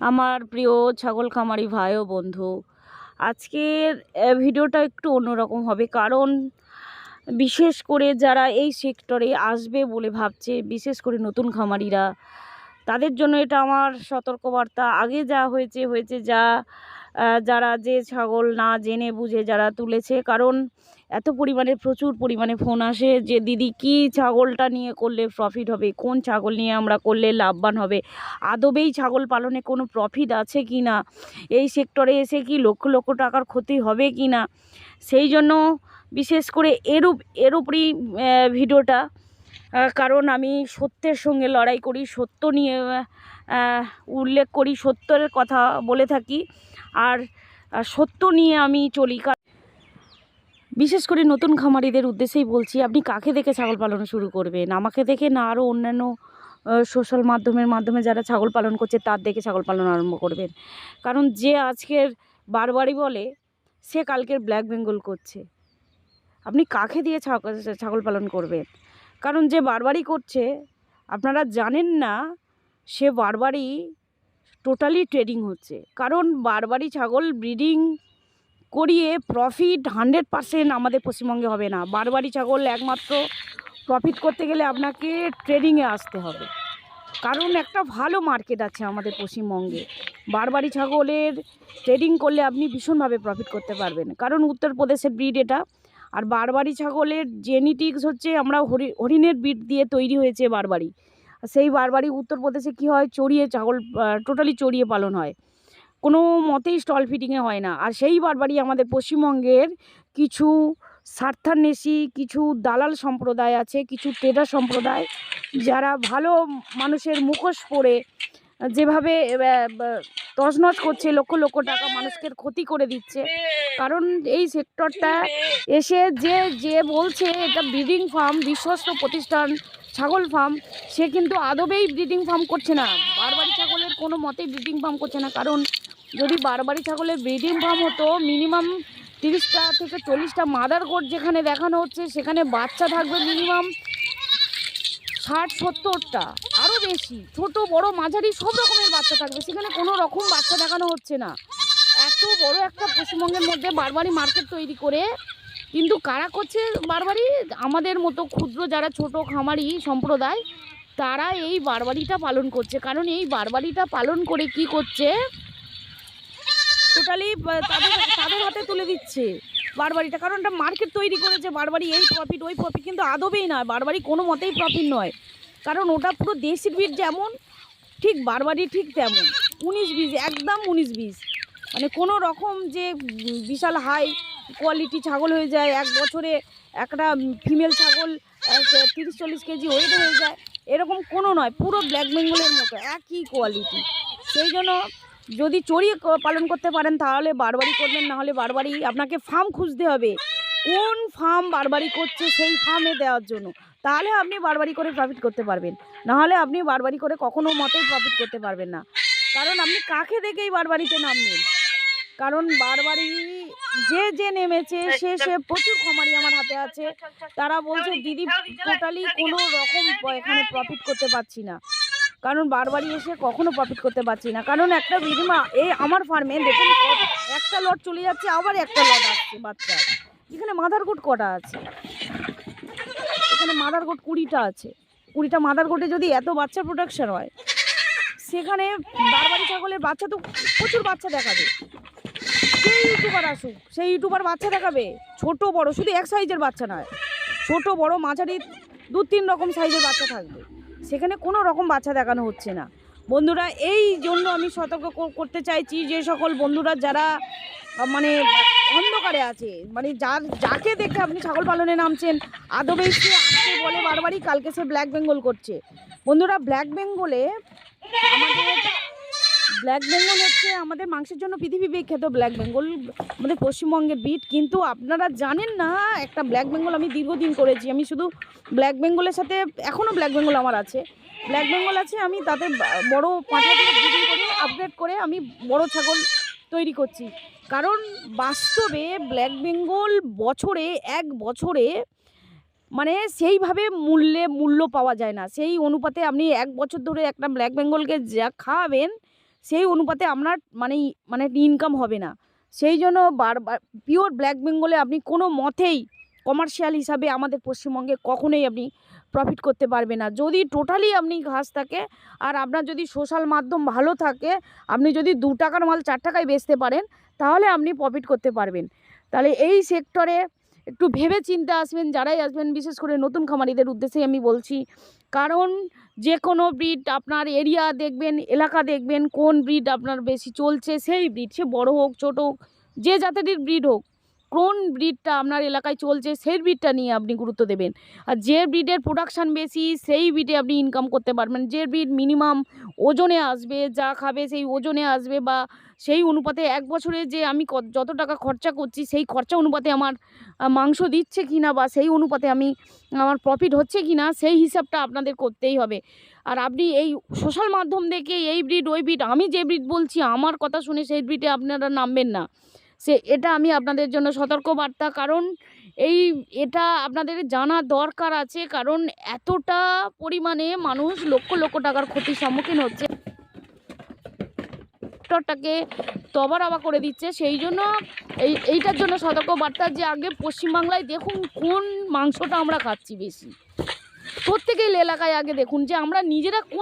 আমার প্রিয় ছাগল খামারি ভাই ও বন্ধু, আজকের ভিডিওটা একটু অন্যরকম হবে। কারণ, বিশেষ করে যারা এই সেক্টরে আসবে বলে ভাবছে, বিশেষ করে নতুন খামারিরা, তাদের জন্য এটা আমার সতর্কবার্তা। আগে যা হয়েছে হয়েছে যা যারা যে ছাগল না জেনে বুঝে যারা তুলেছে, কারণ এত পরিমাণে, প্রচুর পরিমাণে ফোন আসে যে, দিদি, কি ছাগলটা নিয়ে করলে প্রফিট হবে? কোন ছাগল নিয়ে আমরা করলে লাভবান হবে? আদবেই ছাগল পালনে কোনো প্রফিট আছে কি না? এই সেক্টরে এসে কি লক্ষ লক্ষ টাকার ক্ষতি হবে কি না? সেই জন্য বিশেষ করে এরূপ এর উপরই ভিডিওটা কারণ আমি সত্যের সঙ্গে লড়াই করি, সত্য নিয়ে উল্লেখ করি, সত্যের কথা বলে থাকি। আর সত্য নিয়ে আমি চলি। বিশেষ করে নতুন খামারিদের উদ্দেশ্যেই বলছি, আপনি কাকে দেখে ছাগল পালন শুরু করবেন? আমাকে দেখে না আরও অন্যান্য সোশ্যাল মাধ্যমের মাধ্যমে যারা ছাগল পালন করছে, তার দেখে ছাগল পালন আরম্ভ করবেন। কারণ যে আজকের বারবারই বলে, সে কালকের ব্ল্যাক বেঙ্গল করছে। আপনি কাকে দিয়ে ছাগল পালন করবেন? কারণ যে বারবারই করছে, আপনারা জানেন না, সে বারবারই টোটালি ট্রেডিং হচ্ছে। কারণ বারবারই ছাগল ব্রিডিং করিয়ে প্রফিট হান্ড্রেড পারসেন্ট আমাদের পশ্চিমবঙ্গে হবে না। বারবারই ছাগল একমাত্র প্রফিট করতে গেলে আপনাকে ট্রেডিংয়ে আসতে হবে। কারণ একটা ভালো মার্কেট আছে আমাদের পশ্চিমবঙ্গে। বারবারি ছাগলের ট্রেডিং করলে আপনি ভীষণভাবে প্রফিট করতে পারবেন। কারণ উত্তরপ্রদেশের ব্রিড এটা। আর বারবারি ছাগলের জেনেটিক্স হচ্ছে আমরা হরি, হরিণের ব্রিড দিয়ে তৈরি হয়েছে বারবারি সেই বারবারই উত্তরপ্রদেশে কী হয়? চড়িয়ে ছাগল টোটালি চড়িয়ে পালন হয়। কোনো মতেই স্টল ফিটিংয়ে হয় না। আর সেই বারবারই আমাদের পশ্চিমবঙ্গের কিছু স্বার্থান্বেষী, কিছু দালাল সম্প্রদায় আছে, কিছু ট্রেডার সম্প্রদায়, যারা ভালো মানুষের মুখোশ পরে যেভাবে তছনছ করছে, লক্ষ লক্ষ টাকা মানুষকে ক্ষতি করে দিচ্ছে। কারণ এই সেক্টরটা এসে যে যে বলছে, এটা ব্রিডিং ফার্ম বিশ্বস্ত প্রতিষ্ঠান ছাগল ফার্ম সে কিন্তু আদবেই ব্রিডিং ফার্ম করছে না। বারবারি ছাগলের কোনো মতেই ব্রিডিং ফার্ম করছে না। কারণ যদি বারবারি ছাগলের ব্রিডিং ফার্ম হতো মিনিমাম তিরিশটা থেকে চল্লিশটা মাদার গোট যেখানে দেখানো হচ্ছে, সেখানে বাচ্চা থাকবে মিনিমাম ষাট, সত্তরটা। আরও বেশি। ছোট, বড়, মাঝারি, সব রকমের বাচ্চা থাকবে। সেখানে কোনো রকম বাচ্চা দেখানো হচ্ছে না। এত বড় একটা পশ্চিমবঙ্গের মধ্যে বারবারই মার্কেট তৈরি করে কিন্তু কারা করছে বারবারই? আমাদের মতো ক্ষুদ্র যারা ছোট খামারি সম্প্রদায়, তারা এই বারবারিটা পালন করছে। কারণ এই বারবারিটা পালন করে কি করছে? টোটালি তাদের তাদের হাতে তুলে দিচ্ছে বারবারিটা। কারণ এটা মার্কেট তৈরি করেছে বারবারি, এই প্রফিট ওই প্রফিট কিন্তু আদবেই নয়। বারবারি কোনো মতেই প্রফিট নয়। কারণ ওটা পুরো দেশির বীজ যেমন, ঠিক বারবারি ঠিক তেমন। উনিশ বীজ, একদম উনিশ বীজ। মানে কোনো রকম যে বিশাল হাই কোয়ালিটি ছাগল হয়ে যায়, এক বছরে একটা ফিমেল ছাগল তিরিশ চল্লিশ কেজি ওয়েট হয়ে যায়, এরকম কোনো নয়, পুরো ব্ল্যাক বেঙ্গলের মতো, একই কোয়ালিটি সেই জন্য যদি চড়িয়ে পালন করতে পারেন, তাহলে বারবারই করবেন, না হলে বারবারি আপনাকে ফার্ম খুঁজতে হবে। কোন ফার্ম বারবারি করছে, সেই ফার্মে দেওয়ার জন্য। তাহলে আপনি বারবারি করে প্রফিট করতে পারবেন। নাহলে আপনি বারবারি করে কখনো মতেই প্রফিট করতে পারবেন না। কারণ আপনি কাকে দেখেই বারবারিতে নামবেন কারণ বারবারি যে যে নেমেছে সে সে প্রচুর খামারি আমার হাতে আছে। তারা বলছে দিদি টোটালি কোনো রকম এখানে প্রফিট করতে পারছি না। কারণ বারবারই এসে কখনো প্রফিট করতে পারছি না। কারণ একটা বিডিমা এই আমার ফার্মে দেখুন একটা লট চলে যাচ্ছে আবার একটা লট আসছে বাচ্চা এখানে মাদার গোট কটা আছে? এখানে মাদার গোট কুড়িটা আছে। কুড়িটা মাদার গোটে যদি এত বাচ্চা প্রোডাকশন হয় সেখানে বারবারি ছাগলের বাচ্চা তো প্রচুর বাচ্চা দেখাবে সেই ইউটিউবার আসুক, সেই ইউটিউবার বাচ্চা দেখাবে। ছোট, বড়, শুধু এক সাইজের বাচ্চা নয়। ছোট, বড়, মাঝারি, দু তিন রকম সাইজের বাচ্চা থাকবে। সেখানে কোনো রকম বাচ্চা দেখানো হচ্ছে না। বন্ধুরা, এই জন্য আমি সতর্ক করতে চাইছি যে সকল বন্ধুরা যারা মানে অন্ধকারে আছে মানে যার, যাকে দেখে আপনি ছাগল পালনে নামছেন, আদবে সে আসছে বলে বারবারই কালকে সে ব্ল্যাক বেঙ্গল করছে। বন্ধুরা ব্ল্যাক বেঙ্গলে আমাদের ব্ল্যাক বেঙ্গল হচ্ছে আমাদের মাংসের জন্য পৃথিবী বিখ্যাত ব্ল্যাক বেঙ্গল আমাদের পশ্চিমবঙ্গের বিট কিন্তু আপনারা জানেন না, একটা ব্ল্যাক বেঙ্গল আমি দীর্ঘদিন করেছি। আমি শুধু ব্ল্যাক বেঙ্গলের সাথে এখনও ব্ল্যাক বেঙ্গল আমার আছে। ব্ল্যাক বেঙ্গল আছে, আমি তাতে বড় পাঠা করে আপগ্রেড করে আমি বড় ছাগল তৈরি করছি। কারণ বাস্তবে ব্ল্যাক বেঙ্গল বছরে, এক বছরে মানে সেইভাবে মূল্যে, মূল্য পাওয়া যায় না। সেই অনুপাতে আপনি এক বছর ধরে একটা ব্ল্যাক বেঙ্গলকে যা খাওয়াবেন সেই অনুপাতে আপনার মানে মানে ইনকাম হবে না। সেই জন্য বারবার পিওর ব্ল্যাক বেঙ্গলে আপনি কোনো মতেই কমার্শিয়াল হিসাবে আমাদের পশ্চিমবঙ্গে কখনোই আপনি প্রফিট করতে পারবে না। যদি টোটালি আপনি ঘাস থাকে আর আপনার যদি সোশ্যাল মাধ্যম ভালো থাকে, আপনি যদি দু টাকার মাল চার টাকায় বেচতে পারেন, তাহলে আপনি প্রফিট করতে পারবেন। তাহলে এই সেক্টরে একটু ভেবে চিন্তে আসবেন, যারাই আসবেন, বিশেষ করে নতুন খামারিদের উদ্দেশ্যেই আমি বলছি। কারণ যে কোনো ব্রিড আপনার এরিয়া দেখবেন, এলাকা দেখবেন, কোন ব্রিড আপনার বেশি চলছে, সেই ব্রিড, সে বড় হোক, ছোট হোক, যে জাতেরই ব্রিড হোক কোন ব্রিডটা আপনার এলাকায় চলছে, সেই ব্রিডটা নিয়ে আপনি গুরুত্ব দেবেন। আর যে ব্রিডের প্রোডাকশান বেশি, সেই ব্রিডে আপনি ইনকাম করতে পারবেন। যে ব্রিড মিনিমাম ওজনে আসবে, যা খাবে সেই ওজনে আসবে বা সেই অনুপাতে এক বছরে যে আমি যত টাকা খরচা করছি, সেই খরচা অনুপাতে আমার মাংস দিচ্ছে কি না বা সেই অনুপাতে আমি, আমার প্রফিট হচ্ছে কি না সেই হিসাবটা আপনাদের করতেই হবে। আর আপনি এই সোশ্যাল মাধ্যম দেখে এই ব্রিড ওই ব্রিড আমি যে ব্রিড বলছি, আমার কথা শুনে সেই ব্রিডে আপনারা নামবেন না। সে, এটা আমি আপনাদের জন্য সতর্ক বার্তা কারণ এই, এটা আপনাদের জানা দরকার আছে। কারণ এতটা পরিমাণে মানুষ লক্ষ লক্ষ টাকার ক্ষতির সম্মুখীন হচ্ছে। সেক্টরটাকে তবারবা করে দিচ্ছে। সেই জন্য এই, এইটার জন্য সতর্ক বার্তা যে আগে পশ্চিমবাংলায় দেখুন কোন মাংসটা আমরা খাচ্ছি বেশি। প্রত্যেকেই এলাকায় আগে দেখুন যে আমরা নিজেরা কোন